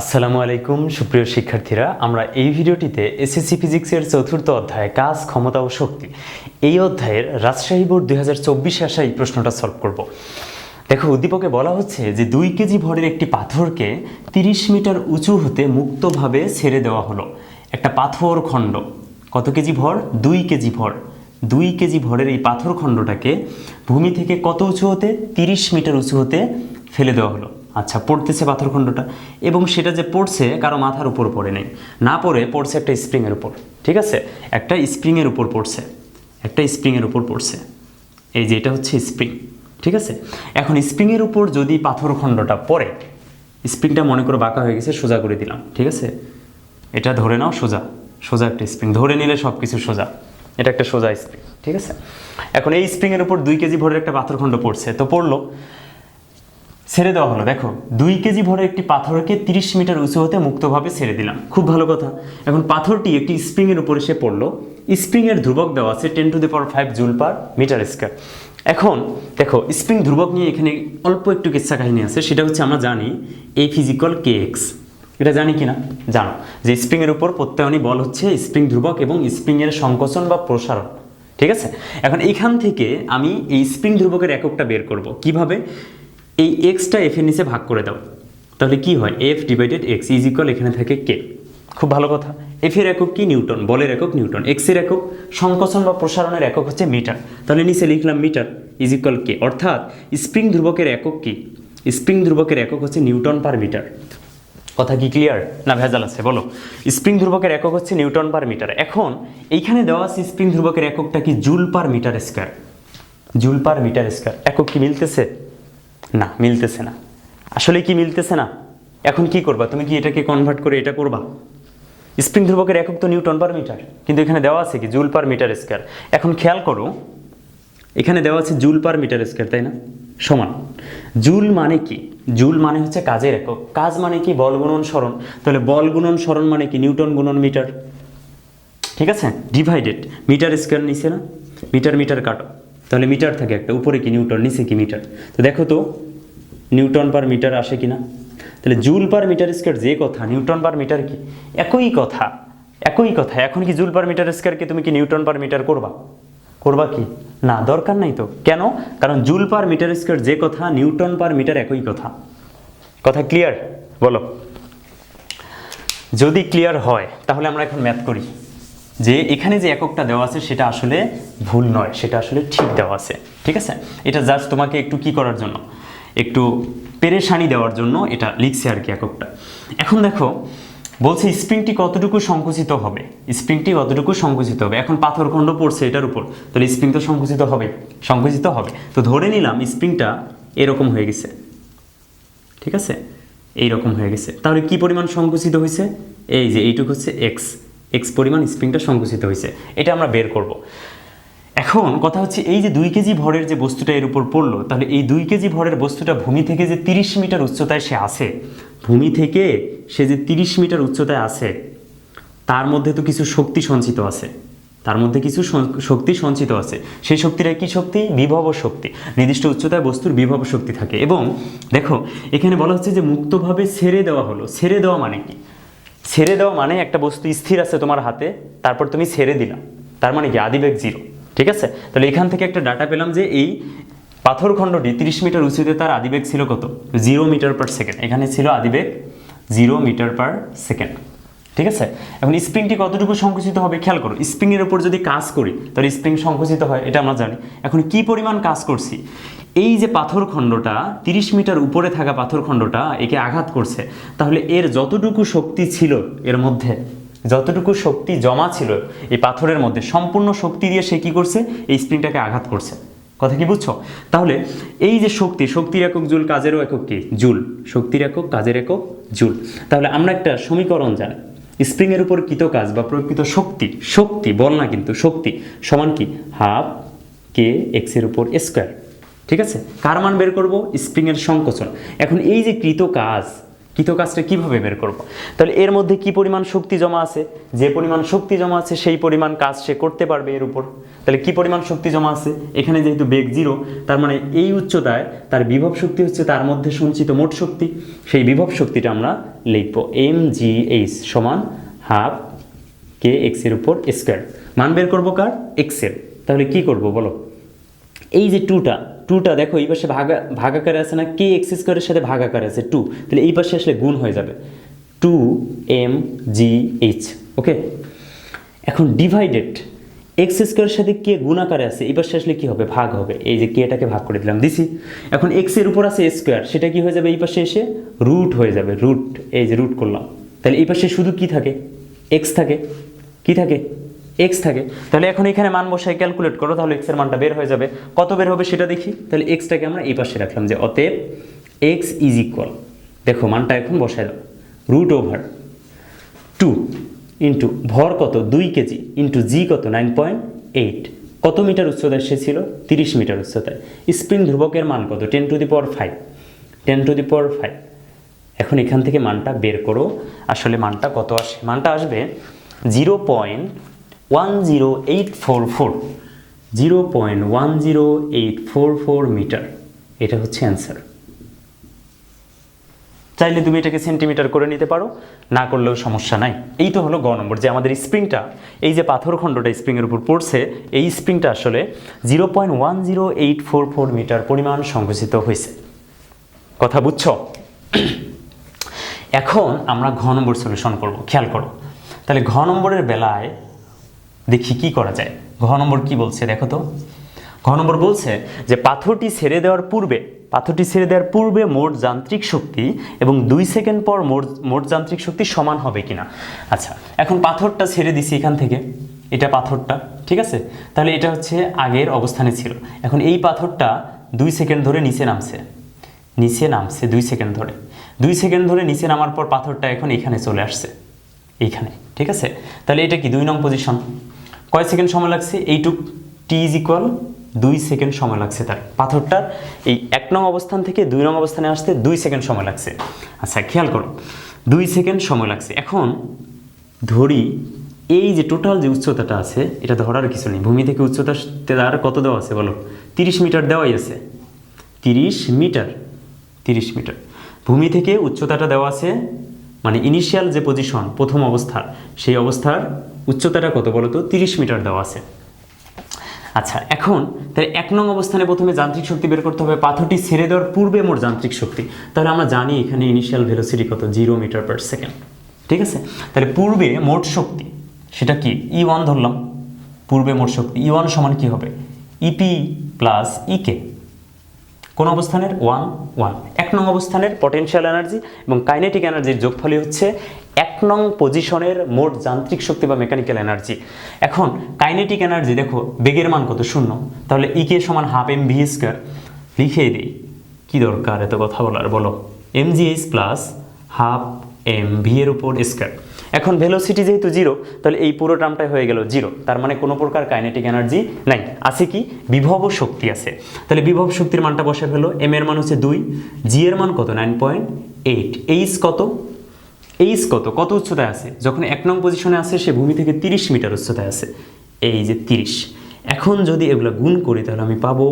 আসসালামু আলাইকুম, সুপ্রিয় শিক্ষার্থীরা। আমরা এই ভিডিওটিতে এসএসসি ফিজিক্সের চতুর্থ অধ্যায় কাজ, ক্ষমতা ও শক্তি। এই অধ্যায়ের রাজশাহী বোর্ড দুই হাজার চব্বিশে আসা এই প্রশ্নটা সলভ করব। দেখো, উদ্দীপকে বলা হচ্ছে যে দুই কেজি ভরের একটি পাথরকে তিরিশ মিটার উঁচু হতে মুক্তভাবে ছেড়ে দেওয়া হলো। একটা পাথর খণ্ড। কত কেজি ভর? দুই কেজি ভর। দুই কেজি ভরের এই পাথর খণ্ডটাকে ভূমি থেকে কত উঁচু হতে? তিরিশ মিটার উঁচু হতে ফেলে দেওয়া হলো। আচ্ছা পড়তেছে পাথরখণ্ডটা। এবং সেটা যে পড়ছে কারও মাথার উপর পড়ে নেই। না পড়ে, পড়ছে একটা স্প্রিংয়ের উপর। ঠিক আছে? একটা স্প্রিংয়ের উপর পড়ছে। একটা স্প্রিংয়ের উপর পড়ছে। এই যে এটা হচ্ছে স্প্রিং। ঠিক আছে? এখন স্প্রিংয়ের উপর যদি পাথরখণ্ডটা পড়ে, স্প্রিংটা মনে করো বাঁকা হয়ে গেছে, সোজা করে দিলাম। ঠিক আছে? এটা ধরে নাও, সোজা। সোজা একটা স্প্রিং। ধরে নিলে সব কিছু সোজা। এটা একটা সোজা স্প্রিং। ঠিক আছে? এখন এই স্প্রিংয়ের উপর দুই কেজি ভরের একটা পাথরখণ্ড পড়ছে। তো পড়ল। ছেড়ে দেওয়া হলো। দেখো, দুই কেজি ভরের একটি পাথরকে তিরিশ মিটার উঁচু হতে মুক্তভাবে ছেড়ে দিলাম। খুব ভালো কথা। এখন পাথরটি একটি স্প্রিংয়ের উপর এসে পড়ল। স্প্রিংয়ের ধ্রুবক দেওয়া আছে ten to the power five joule per metre square. এখন, দেখো, স্প্রিং ধ্রুবক নিয়ে এখানে অল্প একটু কিচ্ছা কাহিনী আছে। সেটা হচ্ছে আমরা জানি এ ফিজিক্যাল কে এক্স এটা জানি কি না জানো। যে স্প্রিংয়ের উপর প্রত্যয়নী বল হচ্ছে স্প্রিং ধ্রুবক এবং স্প্রিংয়ের সংকোচন বা প্রসারণ। ঠিক আছে? এখন এখান থেকে আমি এই স্প্রিং ধ্রুবকের এককটা বের করব। কীভাবে? এই এক্সটা এফ এর নিচে ভাগ করে দাও। তাহলে কি হয়? F divided X is equal এখানে থাকে কে খুব ভালো কথা। এফ এর একক কি? নিউটন। বলের একক নিউটন। এক্সের একক সংকোচন বা প্রসারণের একক হচ্ছে মিটার। তাহলে নিচে লিখলাম মিটার ইজ ইকুয়াল কে অর্থাৎ স্প্রিং ধ্রুবকের একক কি? স্প্রিং ধ্রুবকের একক হচ্ছে নিউটন পার মিটার কথা কি ক্লিয়ার না ভেজাল আছে? বলো। স্প্রিং ধ্রুবকের একক হচ্ছে নিউটন পার মিটার এখন এইখানে দেওয়া আছে স্প্রিং ধ্রুবকের এককটা কি? Joule per metre square joule per metre square একক কি মিলতেছে? না, মিলতেছে না। আসলে কি মিলতেছে না? এখন কি করবা? তুমি কি এটাকে কনভার্ট করে এটা করবা? স্প্রিং ধ্রুবকের একক তো নিউটন পার মিটার কিন্তু এখানে দেওয়া আছে কি? জুল পার মিটার স্কোয়ার এখন খেয়াল করো, এখানে দেওয়া আছে জুল পার মিটার স্কোয়ার তাই না? সমান। জুল মানে কি? জুল মানে হচ্ছে কাজের একক। কাজ মানে কি? বল গুণন সরণ। তাহলে বল গুণন সরণ মানে কি? নিউটন গুণন মিটার ঠিক আছে? ডিভাইডেড মিটার স্কোয়ার নিচে না? মিটার মিটার কাটো। তাহলে মিটার থাকে একটা, উপরে কি নিউটন, নিচে কি মিটার? তো দেখো তো, নিউটন পার মিটার আসে কি না তাহলে জুল পার মিটার স্কোয়ার যে কথা, নিউটন পার মিটার কি? একই কথা একই কথা। এখন কি জুল পার মিটার স্কোয়ারকে তুমি কি নিউটন পার মিটার করবা? করবা কি? না, দরকার নাই তো। কেন? কারণ জুল পার মিটার স্কোয়ার যে কথা, নিউটন পার মিটার একই কথা। কথা ক্লিয়ার? বলো। যদি ক্লিয়ার হয়, তাহলে আমরা এখন ম্যাথ করি। যে এখানে যে এককটা দেওয়া আছে, সেটা আসলে ভুল নয়, সেটা আসলে ঠিক দেওয়া আছে। ঠিক আছে? এটা জাস্ট তোমাকে একটু কি করার জন্য? একটু পেরেশানি দেওয়ার জন্য এটা লিখছে আর কি এককটা। এখন দেখো, বলছে স্প্রিংটি কতটুকু সংকুচিত হবে? স্প্রিংটি কতটুকু সংকুচিত হবে? এখন পাথরখণ্ড পড়ছে এটার উপর, তাহলে স্প্রিং তো সংকুচিত হবে সংকুচিত হবে। তো ধরে নিলাম স্প্রিংটা এরকম হয়ে গেছে। ঠিক আছে? এই রকম হয়ে গেছে। তাহলে কি পরিমাণ সংকুচিত হয়েছে? এই যে এইটুকু হচ্ছে এক্স এক্স পরিমাণ স্প্রিংটা সংকুচিত হয়েছে। এটা আমরা বের করব। এখন কথা হচ্ছে এই যে দুই কেজি ভরের যে বস্তুটা এর উপর পড়ল, তাহলে এই দুই কেজি ভরের বস্তুটা ভূমি থেকে যে তিরিশ মিটার উচ্চতায় সে আছে, ভূমি থেকে সে যে তিরিশ মিটার উচ্চতায় আছে, তার মধ্যে তো কিছু শক্তি সঞ্চিত আছে। তার মধ্যে কিছু শক্তি সঞ্চিত আছে। সেই শক্তিটা কি শক্তি? বিভব শক্তি। নির্দিষ্ট উচ্চতায় বস্তুর বিভব শক্তি থাকে। এবং দেখো, এখানে বলা হচ্ছে যে মুক্তভাবে ছেড়ে দেওয়া হলো। ছেড়ে দেওয়া মানে কি? ছেড়ে দেওয়া মানে একটা বস্তু স্থির আছে তোমার হাতে, তারপর তুমি ছেড়ে দিলাম তার মানে কি? আদিবেগ জিরো ঠিক আছে? তাহলে এখান থেকে একটা ডাটা পেলাম যে এই পাথরখণ্ডটি তিরিশ মিটার উঁচুতে তার আদিবেগ ছিল কত? জিরো মিটার পার সেকেন্ড এখানে ছিল আদিবেগ জিরো মিটার পার সেকেন্ড ঠিক আছে? এখন স্প্রিংটি কতটুকু সংকুচিত হবে খেয়াল করো স্প্রিংয়ের উপর যদি কাজ করি, তাহলে স্প্রিং সংকুচিত হয়, এটা আমরা জানি। এখন কি পরিমাণ কাজ করছি? এই যে পাথর পাথরখণ্ডটা, তিরিশ মিটার উপরে থাকা পাথরখণ্ডটা একে আঘাত করছে, তাহলে এর যতটুকু শক্তি ছিল এর মধ্যে, যতটুকু শক্তি জমা ছিল এই পাথরের মধ্যে, সম্পূর্ণ শক্তি দিয়ে সে কি করছে? এই স্প্রিংটাকে আঘাত করছে। কথা কি বুঝছ? তাহলে এই যে শক্তি, শক্তির একক জুল কাজেরও একক কি? জুল। শক্তির একক, কাজের একক জুল। তাহলে আমরা একটা সমীকরণ জানি। স্প্রিং এর উপর কৃত কাজ বা প্রকৃত শক্তি শক্তি বল না কিন্তু, শক্তি সমান কি? হাফ কে এক্সের উপর স্কোয়ার ঠিক আছে? কার মান বের করব? স্প্রিং এর সংকোচন। এখন এই যে কৃত কাজ কৃত কাজটা কীভাবে বের করব? তাহলে এর মধ্যে কি পরিমাণ শক্তি জমা আছে? যে পরিমাণ শক্তি জমা আছে, সেই পরিমাণ কাজ সে করতে পারবে এর উপর। তাহলে কি পরিমাণ শক্তি জমা আছে? এখানে যেহেতু বেগ জিরো, তার মানে এই উচ্চতায় তার বিভব শক্তি হচ্ছে তার মধ্যে সঞ্চিত মোট শক্তি। সেই বিভব শক্তিটা আমরা লিখব এম জি এইচ সমান হাফ কে এক্সের উপর স্কোয়ার মান বের করব কার? এক্সের তাহলে কি করব বলো? এই যে টুটা টুটা, দেখো, এই পাশে ভাগা ভাগাকারে আছে না, কে এক্স স্কোয়ারের সাথে ভাগাকারে আছে? টু। তাহলে এই পাশে আসলে গুণ হয়ে যাবে। Two M G H, okay? এখন ডিভাইডেড, এক্স স্কোয়ারের সাথে কে গুণাকারে আছে, এই পাশে আসলে কী হবে? ভাগ হবে। এই যে কেটাকে ভাগ করে দিলাম, দিছি? এখন এক্সের উপর আছে স্কোয়ার, সেটা কি হয়ে যাবে? এই পাশে এসে রুট হয়ে যাবে, রুট। এই যে রুট করলাম। তাহলে এই পাশে শুধু কি থাকে? এক্স থাকে। কি থাকে? এক্স থাকে। তাহলে এখন এখানে মান বসায় ক্যালকুলেট করো, তাহলে এক্সের মানটা বের হয়ে যাবে। কত বের হবে সেটা দেখি। তাহলে এক্সটাকে আমরা এই পাশে রাখলাম যে অতএব এক্স ইজ ইকুয়াল দেখো, মানটা এখন বসায় দাও। রুট ওভার টু ইন্টু ভর কত? দুই কেজি ইন্টু জি কত? নাইন পয়েন্ট এইট কত মিটার উচ্চতায় সে ছিল? তিরিশ মিটার উচ্চতায়। স্প্রিং ধ্রুবকের মান কত? Ten to the power five ten to the power five এখন এখান থেকে মানটা বের করো। আসলে মানটা কত আসে? মানটা আসবে zero point one zero eight four four zero point one zero eight four four metre এটা হচ্ছে অ্যান্সার চাইলে তুমি এটাকে সেন্টিমিটার করে নিতে পারো, না করলেও সমস্যা নাই। এই তো হলো গ নম্বর, যে আমাদের স্প্রিংটা এই যে পাথরখণ্ডটা স্প্রিংয়ের উপর পড়ছে, এই স্প্রিংটা আসলে zero point one zero eight four four metre পরিমাণ সংকুচিত হয়েছে। কথা বুঝছ? এখন আমরা ঘ নম্বর সলিউশন করব, খেয়াল করো। তাহলে ঘ নম্বরের বেলায় দেখি কি করা যায়। ঘ নম্বর কি বলছে দেখো তো। ঘ নম্বর বলছে যে পাথরটি ছেড়ে দেওয়ার পূর্বে, পাথরটি ছেড়ে দেওয়ার পূর্বে মোট যান্ত্রিক শক্তি এবং দুই সেকেন্ড পর মোট মোট যান্ত্রিক শক্তি সমান হবে কিনা। আচ্ছা এখন পাথরটা ছেড়ে দিছি এখান থেকে। এটা পাথরটা, ঠিক আছে? তাহলে এটা হচ্ছে আগের অবস্থানে ছিল। এখন এই পাথরটা দুই সেকেন্ড ধরে নিচে নামছে। নিচে নামছে দুই সেকেন্ড ধরে। দুই সেকেন্ড ধরে নিচে নামার পর পাথরটা এখন এখানে চলে আসছে। এইখানে ঠিক আছে? তাহলে এটা কি দুই নং পজিশন কয় সেকেন্ড সময় লাগছে? এইটুক টি ইজ ইকুয়াল দুই সেকেন্ড সময় লাগছে তার। পাথরটার এই এক নং অবস্থান থেকে দুই নং অবস্থানে আসতে দুই সেকেন্ড সময় লাগছে। আচ্ছা খেয়াল করো। দুই সেকেন্ড সময় লাগছে। এখন ধরি, এই যে টোটাল যে উচ্চতাটা আছে, এটা ধরার কিছু নেই। ভূমি থেকে উচ্চতা তার কত দেওয়া আছে বলো? তিরিশ মিটার দেওয়াই আছে। তিরিশ মিটার। তিরিশ মিটার। ভূমি থেকে উচ্চতাটা দেওয়া আছে মানে ইনিশিয়াল যে পজিশন প্রথম অবস্থার, সেই অবস্থার উচ্চতাটা কত বলো তো তিরিশ মিটার দেওয়া আছে। আচ্ছা এখন তাহলে এক নং অবস্থানে প্রথমে যান্ত্রিক শক্তি বের করতে হবে, পাথরটি ছেড়ে দেওয়ার পূর্বে মোট যান্ত্রিক শক্তি। তাহলে আমরা জানি এখানে ইনিশিয়াল ভেলোসিটি কত? জিরো মিটার পার সেকেন্ড ঠিক আছে? তাহলে পূর্বে মোট শক্তি, সেটা কি? ই ওয়ান ধরলাম। পূর্বে মোট শক্তি ই ওয়ান সমান কি হবে? ইপি প্লাস ইকে কোন অবস্থানের? ওয়ান ওয়ান এক নং অবস্থানের পটেনশিয়াল এনার্জি এবং কাইনেটিক এনার্জির যোগফলই হচ্ছে এক নং পজিশনের মোট যান্ত্রিক শক্তি বা মেকানিক্যাল এনার্জি এখন কাইনেটিক এনার্জি দেখো, বেগের মান কত শূন্য? তাহলে ইকে সমান হাফ এম ভি স্কোয়ার লিখেই দিই। কী দরকার এত কথা বলার? বলো। M G H plus half M V এর উপর স্কোয়ার এখন ভেলোসিটি যেহেতু জিরো তাহলে এই পুরো টার্মটাই হয়ে গেল জিরো তার মানে কোনো প্রকার কাইনেটিক এনার্জি নাই। আছে কি? বিভব শক্তি আছে। তাহলে বিভব শক্তির মানটা বসে ফেলো। এম এর মান হচ্ছে দুই। জি এর মান কত? নাইন পয়েন্ট এইট এইচ কত? এইচ কত কত উচ্চতায় আছে? যখন এক নং পজিশনে আছে, সে ভূমি থেকে তিরিশ মিটার উচ্চতায় আছে। এই যে তিরিশ। এখন যদি এগুলো গুণ করি, তাহলে আমি পাবো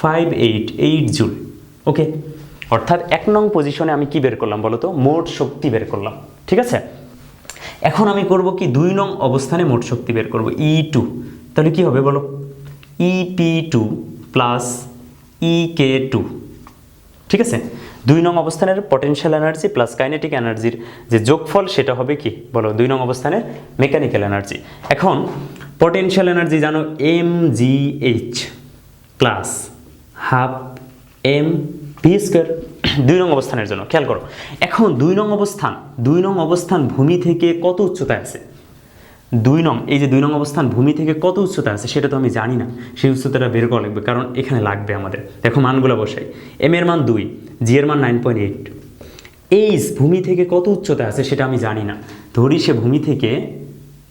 five eight eight joule okay অর্থাৎ এক নং পজিশনে আমি কি বের করলাম বলো তো? মোট শক্তি বের করলাম। ঠিক আছে? এখন আমি করব কি? দুই নং অবস্থানে মোট শক্তি বের করব ই টু তাহলে কি হবে বলো? E P two plus E K two ঠিক আছে? দুই নং অবস্থানের পটেনশিয়াল এনার্জি প্লাস কাইনেটিক এনার্জির যে যোগফল সেটা হবে কি? বলো, দুই নং অবস্থানের মেকানিক্যাল এনার্জি এখন পটেনশিয়াল এনার্জি জানো M G H plus half M V square দুই নং অবস্থানের জন্য, খেয়াল করো। এখন দুই নং অবস্থান, দুই নং অবস্থান ভূমি থেকে কত উচ্চতায় আছে? দুই নং, এই যে দুই নং অবস্থান ভূমি থেকে কত উচ্চতা আছে সেটা তো আমি জানি না। সেই উচ্চতাটা বের করা লাগবে, কারণ এখানে লাগবে আমাদের। দেখো মানগুলো বসাই। এম এর মান দুই জি এর মান নাইন পয়েন্ট এইট এইচ ভূমি থেকে কত উচ্চতা আছে সেটা আমি জানি না। ধরি সে ভূমি থেকে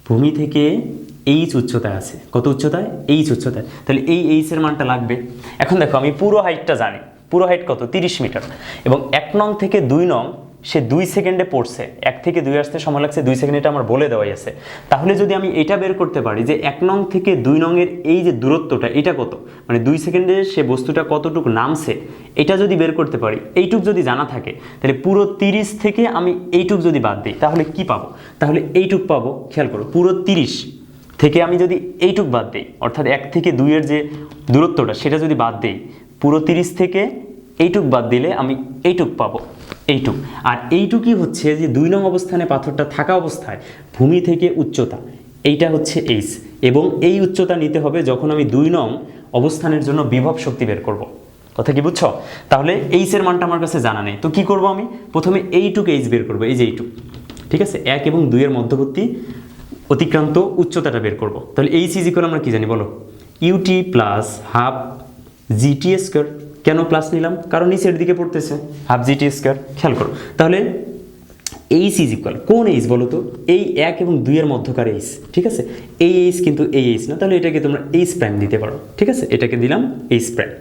ভূমি থেকে এইচ উচ্চতায় আছে। কত উচ্চতায়? এইচ উচ্চতায়। তাহলে এই এইচ এর মানটা লাগবে। এখন দেখো আমি পুরো হাইটটা জানি। পুরো হাইট কত? তিরিশ মিটার। এবং এক নং থেকে দুই নং সে দুই সেকেন্ডে পড়ছে, এক থেকে দুই আসতে সময় লাগছে, দুই সেকেন্ড এটা আমার বলে দেওয়াই আছে। তাহলে যদি আমি এটা বের করতে পারি যে এক নং থেকে দুই নংয়ের এই যে দূরত্বটা, এটা কত? মানে দুই সেকেন্ডে সে বস্তুটা কতটুকু নামছে, এটা যদি বের করতে পারি, এইটুক যদি জানা থাকে, তাহলে পুরো তিরিশ থেকে আমি এইটুক যদি বাদ দিই, তাহলে কি পাবো? তাহলে এইটুক পাবো, খেয়াল করো, পুরো তিরিশ থেকে আমি যদি এইটুক বাদ দিই, অর্থাৎ এক থেকে দুইয়ের যে দূরত্বটা, সেটা যদি বাদ দিই, পুরো তিরিশ থেকে এইটুক বাদ দিলে আমি এইটুক পাবো। এইটুক। আর এইটুকুই হচ্ছে যে দুই নং অবস্থানে পাথরটা থাকা অবস্থায় ভূমি থেকে উচ্চতা। এইটা হচ্ছে এইচ। এবং এই উচ্চতা নিতে হবে যখন আমি দুই নং অবস্থানের জন্য বিভব শক্তি বের করব। কথা কি বুঝছ? তাহলে এইচের মানটা আমার কাছে জানা নেই। তো কি করব আমি? প্রথমে এইটুক এইচ বের করব, এই যে এইটুক। ঠিক আছে? এক এবং দুইয়ের মধ্যবর্তী অতিক্রান্ত উচ্চতাটা বের করব। তাহলে এইচ ইকুয়াল আমরা কি জানি বলো? U T plus half G T square কেন প্লাস নিলাম? কারণ নিচের দিকে পড়তেছে। হাফ জিটি স্কোয়ার খেয়াল করো। তাহলে এইচ ইজ ইকুয়াল কোন এইচ বলো তো? এই এক এবং দুইয়ের মধ্যকার এইচ ঠিক আছে? এই এইচ কিন্তু এই এইচ না, তাহলে এটাকে তোমরা এইচ প্রাইম দিতে পারো, ঠিক আছে? এটাকে দিলাম এইচ প্রাইম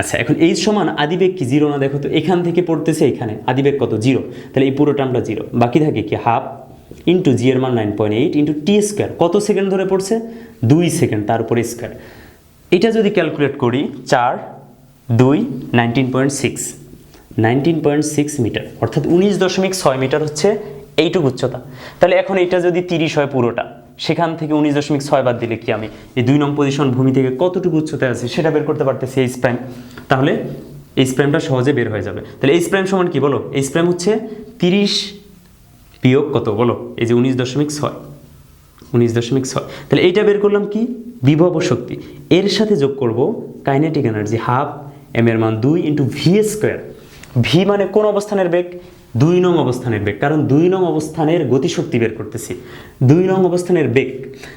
আচ্ছা এখন এইচ সমান আদিবেগ কি? জিরো না? দেখো তো, এখান থেকে পড়তেছে এখানে। আদিবেগ কত? জিরো তাহলে এই পুরো টার্মটা জিরো বাকি থাকে কি? হাফ ইন্টু জি এর মান nine point eight into T square কত সেকেন্ড ধরে পড়ছে? দুই সেকেন্ড, তার উপরে স্কোয়ার এটা যদি ক্যালকুলেট করি, চার দুই nineteen point six nineteen point six metre, অর্থাৎ উনিশ দশমিক ছয় মিটার হচ্ছে এইটুকু উচ্চতা। তাহলে এখন এটা যদি তিরিশ হয় পুরোটা, সেখান থেকে উনিশ দশমিক ছয় বাদ দিলে কি আমি এই দুই নং পজিশন ভূমি থেকে কতটুকু উচ্চতায় আছে সেটা বের করতে পারতেছি এইচ প্রাইম তাহলে এইচ প্রাইমটা সহজে বের হয়ে যাবে। তাহলে এইচ প্রাইম সমান কি বলো? এইচ প্রাইম হচ্ছে তিরিশ বিয়োগ কত বলো? এই যে উনিশ দশমিক ছয়। উনিশ দশমিক ছয়। তাহলে এইটা বের করলাম কি? বিভব শক্তি। এর সাথে যোগ করব কাইনেটিক এনার্জি হাফ এম এর মান দুই ইন্টু ভি স্কোয়ার ভি মানে কোন অবস্থানের বেগ? দুই নং অবস্থানের বেগ। কারণ দুই নং অবস্থানের গতিশক্তি বের করতেছি। দুই নং অবস্থানের বেগ।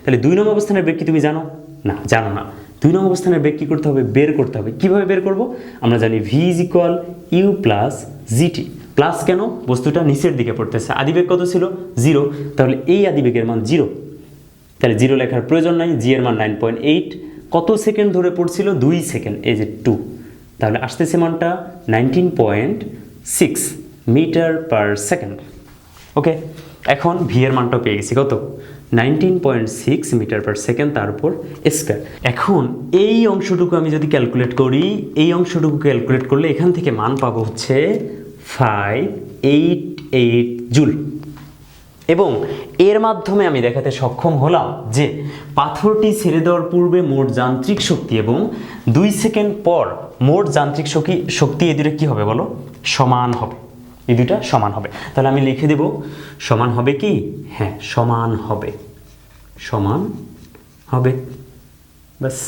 তাহলে দুই নং অবস্থানের বেগ কি তুমি জানো? না জানো না। দুই নং অবস্থানের বেগ কী করতে হবে? বের করতে হবে। কীভাবে বের করব? আমরা জানি V is equal U plus G T plus কেন? বস্তুটা নিচের দিকে পড়তেছে। আদিবেগ কত ছিল? জিরো। তাহলে এই আদিবেগের মান জিরো। তাহলে জিরো লেখার প্রয়োজন নাই। জি এর মান নাইন পয়েন্ট এইট কত সেকেন্ড ধরে পড়ছিল? দুই সেকেন্ড। এই যে টু তাহলে আসতেছে মানটা nineteen point six metre per second okay এখন ভি এর মানটা পেয়ে গেছি, কত? Nineteen point six metre per second তার উপর স্কোয়ার এখন এই অংশটুকু আমি যদি ক্যালকুলেট করি, এই অংশটুকু ক্যালকুলেট করলে এখান থেকে মান পাবো হচ্ছে ফাইভ এইট এইট জুল এবং এর মাধ্যমে আমি দেখাতে সক্ষম হলাম যে পাথরটি ছেড়ে দেওয়ার পূর্বে মোট যান্ত্রিক শক্তি এবং দুই সেকেন্ড পর মোট যান্ত্রিক শক্তি শক্তি এই দুটো কী হবে বলো? সমান হবে। এই দুটা সমান হবে। তাহলে আমি লিখে দেব, সমান হবে কি? হ্যাঁ সমান হবে। সমান হবে। ব্যাস।